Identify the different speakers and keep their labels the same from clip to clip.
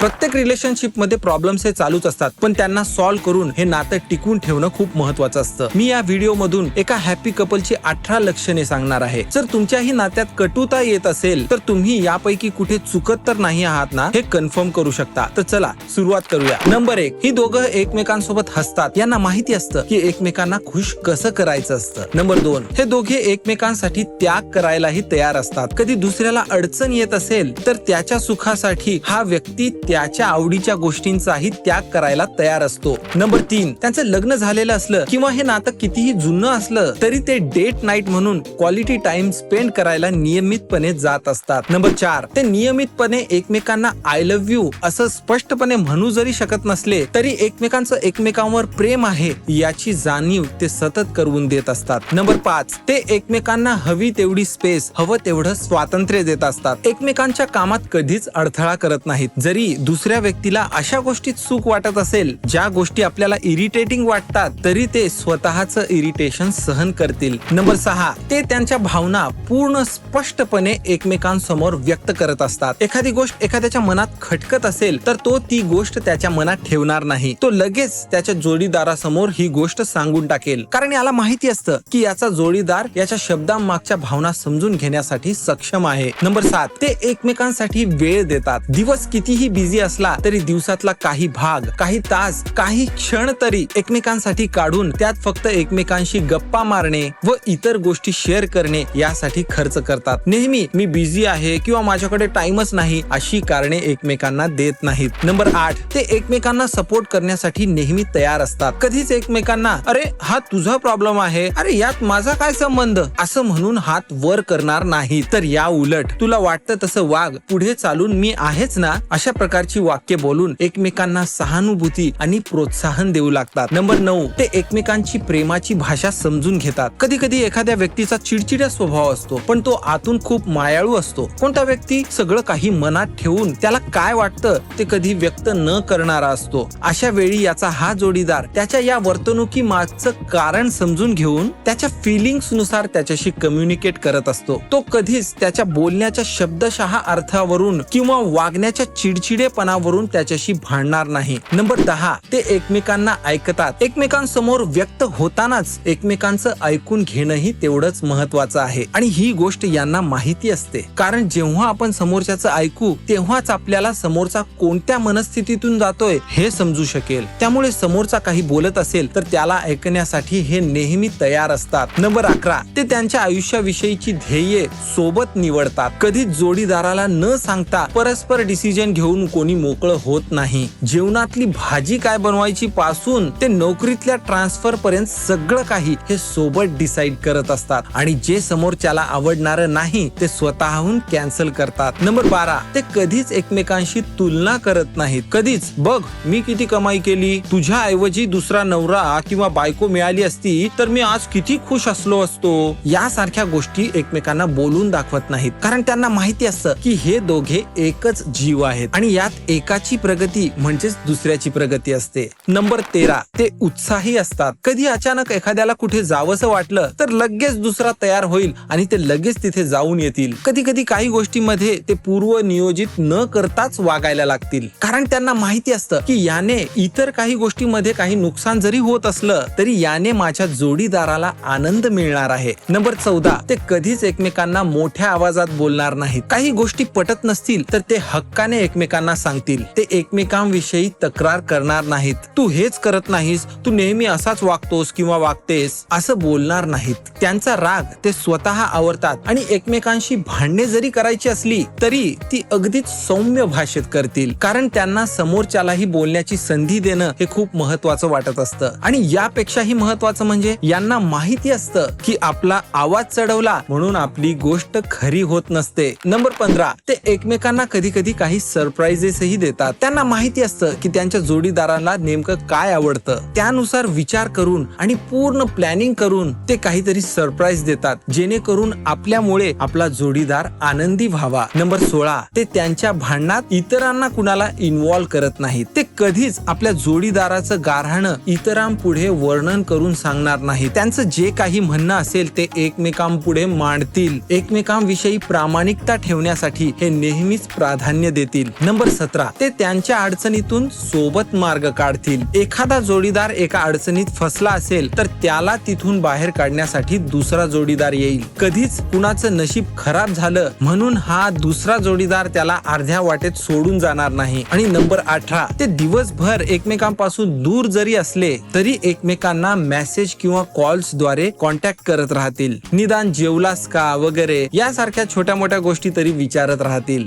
Speaker 1: प्रत्येक रिलेशनशिपमध्ये प्रॉब्लेम्स हे चालूच असतात. पण त्यांना सॉल्व्ह करून हे नातं टिकवून ठेवणं खूप महत्वाचं असतं. मी या व्हिडिओ मधून एका हॅपी कपलची अठरा लक्षणे सांगणार आहे. जर तुमच्याही नात्यात कटुता येत असेल तर तुम्ही यापैकी कुठे चुकत तर नाही आहात ना हे कन्फर्म करू शकता. तर चला सुरुवात करूया. नंबर एक ही दोघं एकमेकांसोबत हसतात. यांना माहिती असतं की एकमेकांना खुश कसं करायचं असतं. नंबर दोन हे दोघे एकमेकांसाठी त्याग करायलाही तयार असतात. कधी दुसऱ्याला अडचण येत असेल तर त्याच्या सुखासाठी हा व्यक्ती त्याच्या आवडीच्या गोष्टींचाही त्याग करायला तयार असतो. नंबर तीन त्यांचं लग्न झालेलं असलं किंवा हे नातं कितीही जुनं असलं तरी ते डेट नाईट म्हणून क्वालिटी टाइम स्पेंड करायला नियमितपणे जात असतात. नंबर चार ते नियमितपणे एकमेकांना आय लव्ह यू असं स्पष्टपणे म्हणू जरी शकत नसले तरी एकमेकांचं एकमेकांवर प्रेम आहे याची जाणीव ते सतत करून देत असतात. नंबर पाच ते एकमेकांना हवी तेवढी स्पेस हवं तेवढं स्वातंत्र्य देत असतात. एकमेकांच्या कामात कधीच अडथळा करत नाहीत. जरी दुसऱ्या व्यक्तीला अशा गोष्टीत सुख वाटत असेल ज्या गोष्टी आपल्याला इरिटेटिंग वाटतात तरी ते स्वतःच इरिटेशन सहन करतील. नंबर सहा ते त्यांच्या भावना पूर्ण स्पष्टपणे एकमेकांसमोर व्यक्त करत असतात. एखादी गोष्ट एखाद्याच्या मनात खटकत असेल तर तो ती गोष्ट त्याच्या मनात ठेवणार नाही. तो लगेच त्याच्या जोडीदारासमोर ही गोष्ट सांगून टाकेल. कारण याला माहिती असतं की याचा जोडीदार याच्या शब्दांमागच्या भावना समजून घेण्यासाठी सक्षम आहे. नंबर सात ते एकमेकांसाठी वेळ देतात. दिवस कितीही बिझी असला तरी दिवसातला काही भाग काही तास काही क्षण तरी एकमेकांसाठी काढून त्यात फक्त एकमेकांशी गप्पा मारणे व इतर गोष्टी शेअर करणे यासाठी खर्च करतात. नेहमी मी बिझी आहे किंवा माझ्याकडे टाइमच नाही अशी कारणे एकमेकांना देत नाहीत. नंबर आठ ते एकमेकांना सपोर्ट करण्यासाठी नेहमी तयार असतात. कधीच एकमेकांना अरे हा तुझा प्रॉब्लेम आहे. अरे यात माझा काय संबंध? असं म्हणून हात वर करणार नाही. तर या उलट तुला वाटतं तसं वाघ पुढे चालून मी आहेच ना? अशा प्रकारे प्रकारची वाक्य बोलून एकमेकांना सहानुभूती आणि प्रोत्साहन देऊ लागतात. नंबर नऊ ते एकमेकांची प्रेमाची भाषा समजून घेतात. कधी कधी एखाद्या व्यक्तीचा चिडचिड्या स्वभाव असतो पण तो आतून खूप मायाळू असतो. कोणता व्यक्ती सगळं काही मनात ठेवून त्याला काय वाटतं ते कधी व्यक्त न करणारा असतो. अशा वेळी याचा हा जोडीदार त्याच्या या वर्तणुकी मागचं कारण समजून घेऊन त्याच्या फिलिंग्सनुसार त्याच्याशी कम्युनिकेट करत असतो. तो कधीच त्याच्या बोलण्याच्या शब्दशहा अर्थावरून किंवा वागण्याच्या चिडचिडे चिडचिडेपणावरून त्याच्याशी भांडणार नाही. नंबर दहा ते एकमेकांना ऐकतात. एकमेकांसमोर व्यक्त होतानाच एकमेकांचं ऐकून घेणंही तेवढंच महत्वाचं आहे. आणि ही गोष्ट यांना माहिती असते. कारण जेव्हा आपण समोरच्याचं ऐकू तेव्हाच आपल्याला समोरचा कोणत्या मनस्थितीतून जातोय हे समजू शकेल. त्यामुळे समोरचा काही बोलत असेल तर त्याला ऐकण्यासाठी हे नेहमी तयार असतात. नंबर अकरा ते त्यांच्या आयुष्याविषयीची ध्येये सोबत निवडतात. कधीच जोडीदाराला न सांगता परस्पर डिसिजन घेऊन कोणी मोकळं होत नाही. जेवणातली भाजी काय बनवायची पासून ते नोकरीतल्या ट्रान्सफर पर्यंत सगळं काही हे सोबत डिसाइड करत असतात. आणि जे समोरच्याला आवडणार नाही ते स्वतःहून कॅन्सल करतात. नंबर बारा ते कधीच एकमेकांशी तुलना करत नाहीत. कधीच बघ मी किती कमाई केली तुझ्या ऐवजी दुसरा नवरा किंवा बायको मिळाली असती तर मी आज किती खुश असलो असतो. यासारख्या गोष्टी एकमेकांना बोलून दाखवत नाहीत. कारण त्यांना माहिती असतं की हे दोघे एकच जीव आहेत. आणि या यात एकाची प्रगती म्हणजेच दुसऱ्याची प्रगती असते. नंबर तेरा ते उत्साही असतात. कधी अचानक एखाद्याला कुठे जावंसं वाटलं तर लगेच दुसरा तयार होईल आणि ते लगेच तिथे जाऊन येतील. कधी कधी काही गोष्टीमध्ये ते पूर्व नियोजित न करताच वागायला लागतील. कारण त्यांना माहिती असतं की याने इतर काही गोष्टीमध्ये काही नुकसान जरी होत असलं तरी याने माझ्या जोडीदाराला आनंद मिळणार आहे. नंबर चौदा ते कधीच एकमेकांना मोठ्या आवाजात बोलणार नाहीत. काही गोष्टी पटत नसतील तर ते हक्काने एकमेकांना सांगतील. ते एकमेकांविषयी तक्रार करणार नाहीत. तू हेच करत नाहीस तू नेहमी असाच वागतोस किंवा वागतेस असं बोलणार नाहीत. त्यांचा राग ते स्वतः आवरतात आणि एकमेकांशी भांडणे जरी करायची असली तरी ती अगदीच सौम्य भाषेत करतील. कारण त्यांना समोरच्यालाही बोलण्याची संधी देणं हे खूप महत्वाचं वाटत असतं. आणि यापेक्षाही महत्वाचं म्हणजे यांना माहिती असतं की आपला आवाज चढवला म्हणून आपली गोष्ट खरी होत नसते. नंबर पंधरा ते एकमेकांना कधी कधी काही सरप्राईज सरप्राइजेसही देतात. त्यांना माहिती असतं की त्यांच्या जोडीदाराला नेमकं काय आवडतं. त्यानुसार विचार करून आणि पूर्ण प्लॅनिंग करून ते काहीतरी सरप्राईज देतात. जेणेकरून आपल्यामुळे आपला जोडीदार आनंदी व्हावा. नंबर सोळा ते त्यांच्या भांडणात इतरांना कुणाला इन्व्हॉल्व करत नाहीत. ते कधीच आपल्या जोडीदाराचं गारहाणं इतरांपुढे वर्णन करून सांगणार नाही त्यांचं जे काही म्हणणं असेल ते एकमेकांपुढे मांडतील. एकमेकांविषयी प्रामाणिकता ठेवण्यासाठी हे नेहमीच प्राधान्य देतील. नंबर नंबर सतरा ते त्यांच्या अडचणीतून सोबत मार्ग काढतील. एखादा जोडीदार एका अडचणीत फसला असेल तर त्याला तिथून बाहेर काढण्यासाठी दुसरा जोडीदार येईल. कधीच कुणाचं नशीब खराब झालं म्हणून हा दुसरा जोडीदार त्याला अर्ध्या वाटेत सोडून जाणार नाही. आणि नंबर अठरा ते दिवसभर एकमेकांपासून दूर जरी असले तरी एकमेकांना मेसेज किंवा कॉल्सद्वारे कॉन्टॅक्ट करत राहतील. निदान जेवलास का? वगैरे यासारख्या छोट्या मोठ्या गोष्टी तरी विचारत राहतील.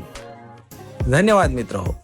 Speaker 1: धन्यवाद मित्र हो.